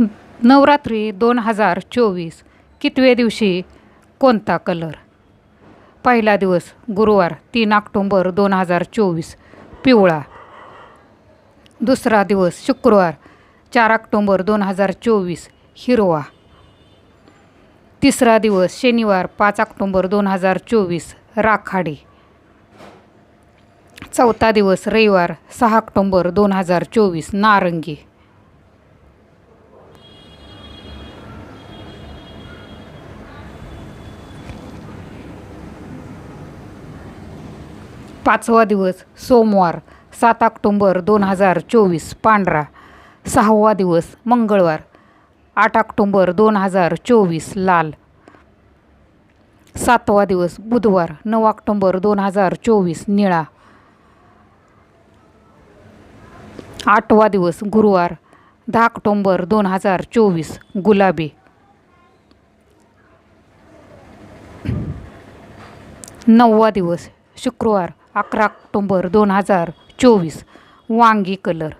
नवरात्री दोन हजार चोवीस कितव्या दिवशी कोणता कलर? पहिला दिवस गुरुवार तीन ऑक्टोंबर दोन हजार चोवीस पिवळा. दुसरा दिवस शुक्रवार चार ऑक्टोंबर दोन हजार चोवीस हिरवा. तिसरा दिवस शनिवार पाच ऑक्टोंबर दोन हजार चोवीस राखाडी. चौथा दिवस रविवार सहा ऑक्टोंबर दोन हजार चोवीस नारंगी. पाचवा दिवस सोमवार सात ऑक्टोंबर दोन हजार चोवीस पांढरा. सहावा दिवस मंगळवार आठ ऑक्टोंबर दोन हजार चोवीस लाल. सातवा दिवस बुधवार नऊ ऑक्टोंबर दोन हजार चोवीस निळा. आठवा दिवस गुरुवार दहा ऑक्टोंबर दोन हजार चोवीस गुलाबी. नववा दिवस शुक्रवार अकरा ऑक्टोंबर दोन हजार चोवीस. वांगी कलर.